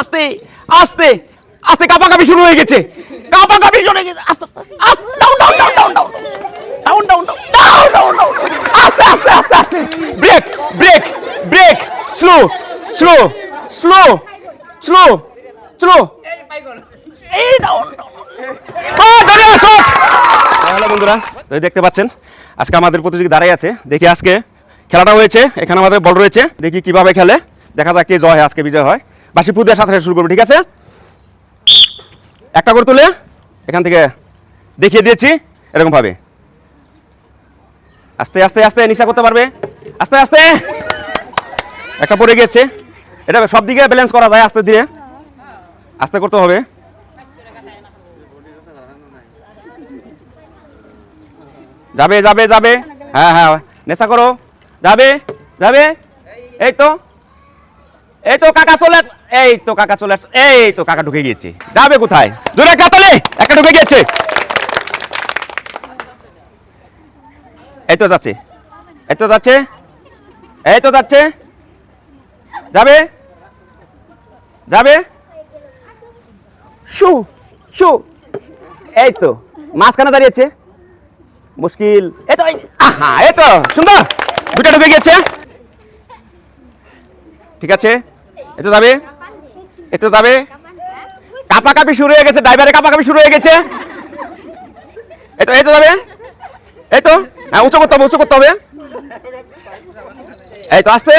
আস্তে আস্তে আস্তে কাপাকাপি শুরু হয়ে গেছে কাপাকাপি শুরু হয়ে গেছে আস্তে আস্তে down down down down down down down down down down আস্তে আস্তে আস্তে আস্তে break break break slow slow slow slow slow এই ডাউন হ্যালো বন্ধুরা তো দেখতে পাচ্ছেন আজকে আমাদের প্রতিযোগী দাঁড়াই আছে দেখি আজকে খেলাটা হয়েছে এখানে আমাদের বল রয়েছে দেখি কীভাবে খেলে দেখা যাক কে জয় হয় আজকে বিজয় হয় বাসি পুদের সাথে শুরু করব, ঠিক আছে? একটা করে তুলে এখান থেকে দেখিয়ে দিয়েছি, এরকম ভাবে। আস্তে আস্তে আস্তে নিশা করতে পারবে? আস্তে আস্তে! একটা পড়ে গিয়েছে। এটা সব দিকে ব্যালেন্স করা যায় আস্তে ধীরে। আস্তে করতে হবে। যাবে যাবে যাবে। হ্যাঁ হ্যাঁ। নেশা করো। যাবে যাবে। এই তো। এই তো কাকা চলে এই তো কাকা চলে এই তো কাকা ঢুকে গিয়েছে। যাবে কোথায়? জোরে কাতালে একটা ঢুকে গিয়েছে। এই তো যাচ্ছে। এই তো যাচ্ছে। এই তো যাচ্ছে। যাবে? যাবে? শু শু। এই তো, মাঝখানে দাঁড়িয়েছে। মুশকিল। এই তো আহা, এই তো, সুন্দর। দুটা ঢুকে গিয়েছে। ঠিক আছে। এ তো যাবে? এ তো যাবে? কাপা কাপি শুরু হয়ে গেছে ড্রাইভারে কাপা কাপি শুরু হয়ে গেছে। তো এই তো যাবে? এই তো? হ্যাঁ উঁচু করতে হবে, উঁচু করতে হবে। এই তো আসতে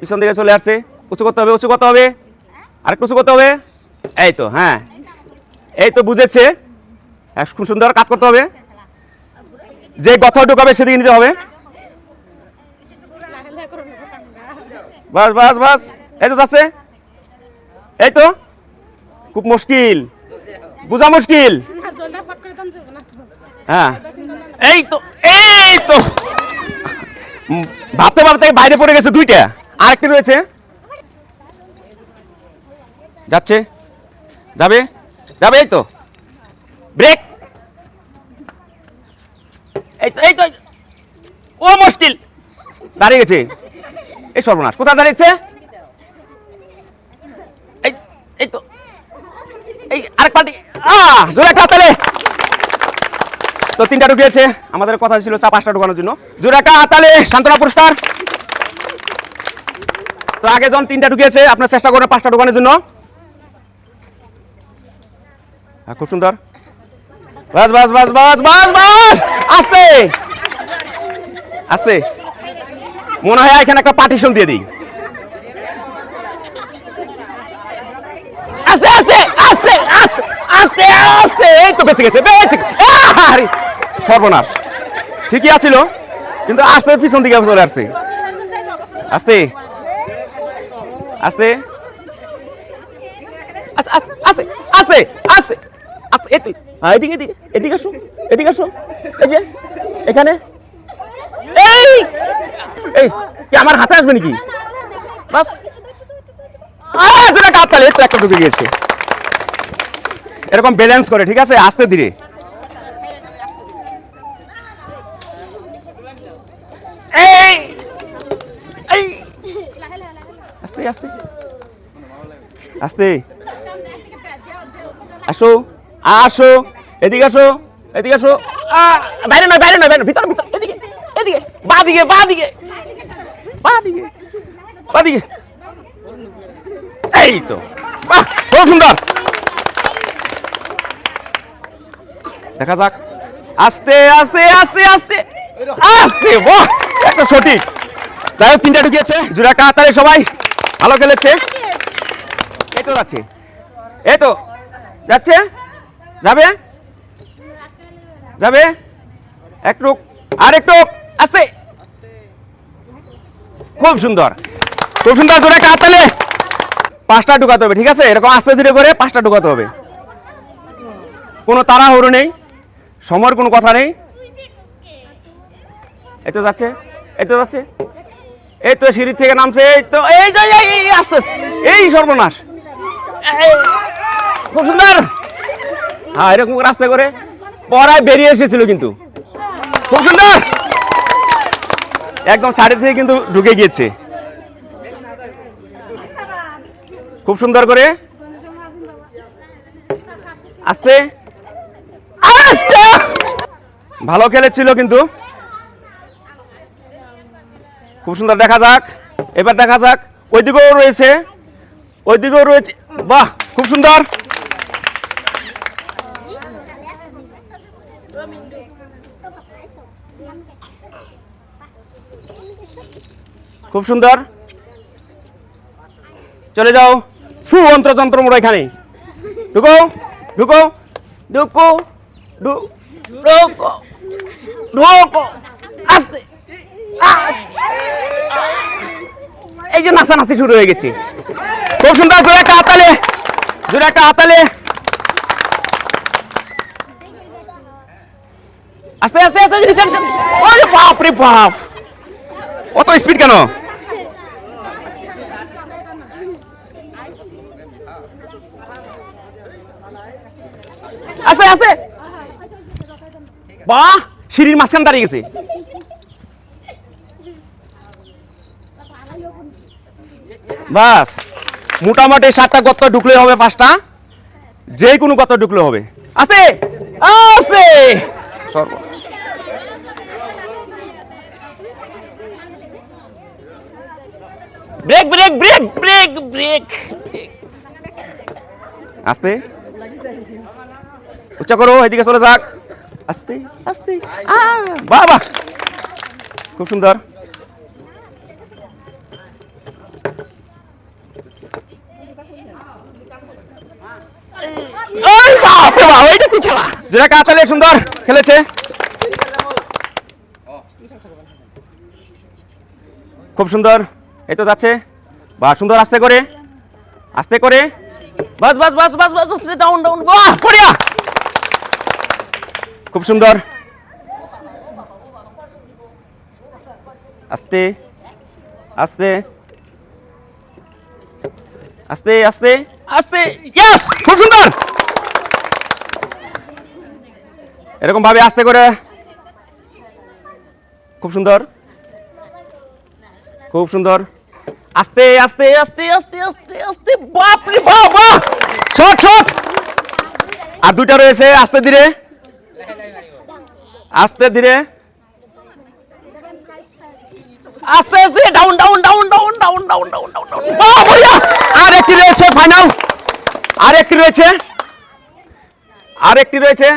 পিছন দিকে চলে আসছে। উঁচু করতে হবে, উঁচু করতে হবে। আরেকটু উঁচু করতে হবে। এই তো হ্যাঁ। এই তো বুঝেছে। হ্যাঁ খুব সুন্দর কাজ করতে হবে। যে গথা ঢুকাবে, সেদিকে নিতে হবে। বাস বাস বাস। এই তো যাচ্ছে। এই তো। খুব মুশকিল। বুঝা মুশকিল? হ্যাঁ। এই তো এই তো। ভাবতে ভাবতে বাইরে পড়ে গেছে দুইটা। আরেকটি রয়েছে। যাচ্ছে। যাবে? যাবে, এই তো। ব্রেক। এই তো এই তো। ও, মুশকিল। দাঁড়িয়ে গেছে। এই সর্বনাশ, কোথায় দাঁড়িয়েছে? এই তো, এই আরেক জোরে একটা। তো তিনটা ঢুকিয়েছে, আমাদের কথা ছিল চা পাঁচটা ঢুকানোর জন্য। জোরে একটা সান্ত্বনা পুরস্কার। তো আগে যখন তিনটা ঢুকিয়েছে, আপনার চেষ্টা করবেন পাঁচটা ঢুকানোর জন্য। হ্যাঁ খুব সুন্দর। বাস বাস বাস বাস বাস বাস আস্তে। মনে হয় এখানে একটা পার্টিশন দিয়ে দিই আস্তে আস্তে আস্তে আস্তে আস্তে এই তো বেঁচে গেছে বেঁচে সর্বনাশ ঠিকই আছিল কিন্তু আস্তে পিছন দিকে চলে আসছে আস্তে আস্তে আস্তে আস্তে আস্তে আস্তে হ্যাঁ, এদিকে এদিকে এদিকে আসো এদিকে আসো এই যে এখানে এই! এই আমার হাতে আসবে নাকি? বাস। আহ, দুটা কাপ তালে তো ঢুকে গিয়েছে। এরকম ব্যালেন্স করে ঠিক আছে? আস্তে ধীরে। আস্তে আস্তে। আস্তে। আসো। আসো। এদিকে আসো। এদিকে আসো। বাইরে নয় বাইরে নয় বাইরে ভিতরে ভিতরে। এদিকে এদিকে বা দিকে বা দিকে বা দিকে এই তো। বাহ, খুব সুন্দর। দেখা যাক। আস্তে আস্তে আস্তে আস্তে। আস্তে, বাহ, একটা সঠিক। যাই হোক, তিনটা ঢুকিয়েছে। জুড়া কাতারে সবাই। ভালো খেলেছে। এই তো যাচ্ছে। এই তো। যাচ্ছে? যাবে? যাবে? একটু আর একটু আস্তে। খুব সুন্দর। খুব সুন্দর জোরে কাত তালে। পাঁচটা ঢুকাতে হবে, ঠিক আছে? এরকম আস্তে ধীরে করে পাঁচটা ঢুকাতে হবে। কোনো তাড়াহুড়ো নেই, সময়ের কোনো কথা নেই। এই তো যাচ্ছে, এই তো যাচ্ছে। এই তো সিঁড়ি থেকে নামছে, এই তো, এই আস্তে। এই সর্বনাশ। খুব সুন্দর। হ্যাঁ এরকম করে আস্তে করে পড়ায় বেরিয়ে এসেছিল কিন্তু। খুব সুন্দর। একদম সাইডে থেকে কিন্তু ঢুকে গিয়েছে। খুব সুন্দর করে। আস্তে। আস্তে। ভালো খেলেছিল কিন্তু। খুব সুন্দর দেখা যাক। এবার দেখা যাক। ওইদিকেও রয়েছে। ওইদিকেও রয়েছে। বাহ, খুব সুন্দর। খুব সুন্দর। চলে যাও। ফু, অন্ত্রযন্ত্র মোড়া এখানে। ঢুকো ঢুকো ঢুকো ঢুকো ঢুকো, আস্তে। এই যে নাচানাচি শুরু হয়ে গেছে। খুব সুন্দর, জোরে একটা হাতালে জোরে একটা হাতালে আস্তে আস্তে আস্তে। বাপ রে বাপ। অত স্পিড কেন? আস্তে আস্তে বাহ, সিঁড়ির মাঝখান দাঁড়িয়ে গেছে। বাস, মোটামুটি সাতটা গর্ত ঢুকলে হবে পাঁচটা। যে কোনো গর্ত ঢুকলে হবে। আছে? সর্বনাশ break break break break break আস্তে উচ্চ করো এদিকে চলে যাক আস্তে আস্তে বাহ বাহ খুব সুন্দর সুন্দর খেলেছে খুব সুন্দর এই তো যাচ্ছে বা সুন্দর আস্তে করে আস্তে করে বাস বাস বাস বাস বাস ডাউন ডাউন বাহ বঢ়িয়া খুব সুন্দর। আস্তে আস্তে আস্তে আস্তে আস্তে ইয়েস খুব সুন্দর। এরকম ভাবে আস্তে করে। খুব সুন্দর। খুব সুন্দর। আস্তে আস্তে আস্তে আস্তে আস্তে আস্তে বাপ রে বাপ, বাহ! Shot shot. আর দুইটা রয়েছে, আস্তে ধীরে। আস্তে ধীরে আস্তে আস্তে down down down down down down down down down আর একটি রয়েছে ফাইনাল আর একটি রয়েছে আর একটি রয়েছে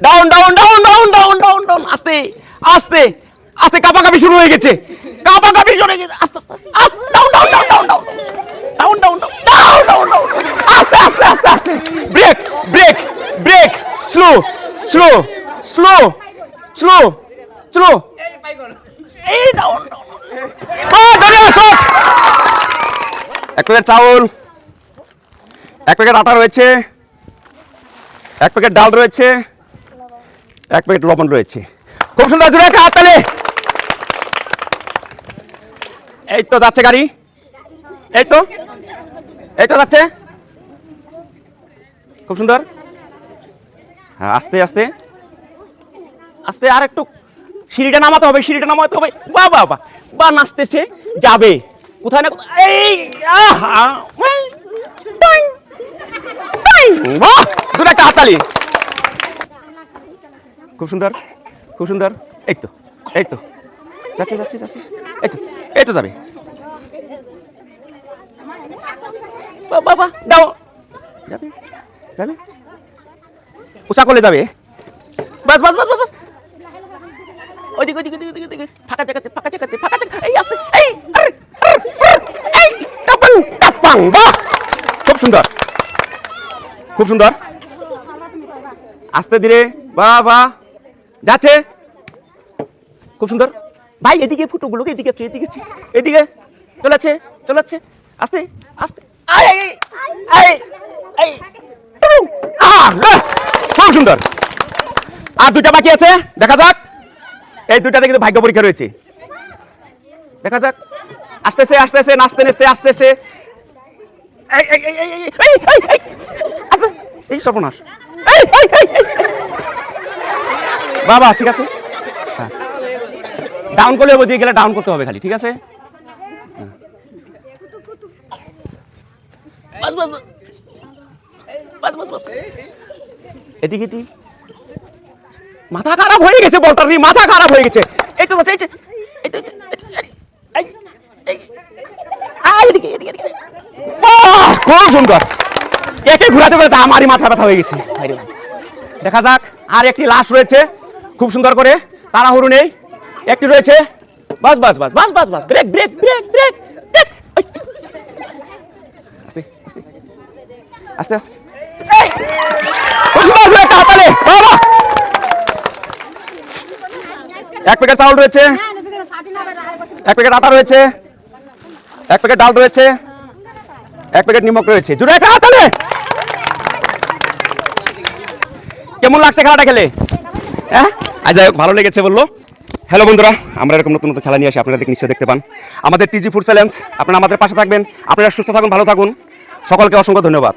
down down down down down down down আস্তে আস্তে আস্তে কাপাকাপি শুরু হয়ে গেছে কাপাকাপি শুরু হয়ে গেছে আস্তে আস্তে আস্তে down down down down down down down down down down আস্তে আস্তে আস্তে। Break break break slow slow slow slow slow এক প্যাকেট চাউল এক প্যাকেট আটা রয়েছে এক প্যাকেট ডাল রয়েছে এক প্যাকেট লবণ রয়েছে। খুব সুন্দর জোরে একটা হাততালি। এই তো যাচ্ছে গাড়ি। এই তো এই তো যাচ্ছে। খুব সুন্দর? হ্যাঁ আস্তে আস্তে। আস্তে, আর একটু। সিঁড়িটা নামাতে হবে, সিঁড়িটা নামাতে হবে। বা বা বা বা, নাচতেছে, যাবে। কোথায় না কোথায় এই, আহা বাহ! দুটো একটা হাততালি। খুব সুন্দর খুব সুন্দর। এই তো এই তো। যাচ্ছে যাচ্ছে যাচ্ছে। এই তো এই তো যাবে। বাবা দাও। যাবে। যাবে উঁচা করলে যাবে? বাস বাস বাস বাস বাস। ওইদিকে ওইদিকে ওইদিকে ওইদিকে ওইদিকে। ফাঁকা জায়গাতে ফাঁকা জায়গাতে ফাঁকা জায়গা। এই আস্তে। এই এই টাপাং টাপাং বাহ। খুব সুন্দর। খুব সুন্দর। আস্তে ধীরে বাহ বাহ। যাচ্ছে। খুব সুন্দর। ভাই এদিকে ফুটোগুলোকে এদিকে আছে এদিকে আছে এদিকে। চলেছে চলেছে আস্তে আস্তে। আই আই আই আই টুম, আহ, ব্যাস, খুব সুন্দর আর দুটা বাকি আছে দেখা যাক এই দুটাতে কিন্তু ভাগ্য পরীক্ষা রয়েছে দেখা যাক আসতেছে আসতেছে নাচতে নাচতে আসতেছে এই সর্বনাশ বাবা ঠিক আছে ডাউন করলে হবে দিয়ে গেলে ডাউন করতে হবে খালি ঠিক আছে বাস বাস বাস এদিকে মাথা খারাপ হয়ে গেছে বলটার মাথা খারাপ হয়ে গেছে এই তো খুব সুন্দর একে ঘুরাতে পারে আমারই মাথা ব্যথা হয়ে গেছে দেখা যাক আর একটি লাশ রয়েছে খুব সুন্দর করে তাড়াহুড়ো নেই একটি রয়েছে bus bus bus bus bus bus break break break break আস্তে আস্তে আস্তে আস্তে এক প্যাকেট চাউল রয়েছে। এক প্যাকেট আটা রয়েছে। এক প্যাকেট ডাল রয়েছে। এক প্যাকেট নিমক রয়েছে। জুড়ে একটা হাতালে কেমন লাগছে খেলাটা খেলে? হ্যাঁ? আজ যাই হোক, ভালো লেগেছে বলল। হ্যালো বন্ধুরা, আমরা এরকম নতুন নতুন খেলা নিয়ে আসি, আপনারা নিশ্চয়ই দেখতে পান। আমাদের টিজি ফুড চ্যালেঞ্জ আপনারা আমাদের পাশে থাকবেন। আপনারা সুস্থ থাকুন, ভালো থাকুন। সকলকে অসংখ্য ধন্যবাদ।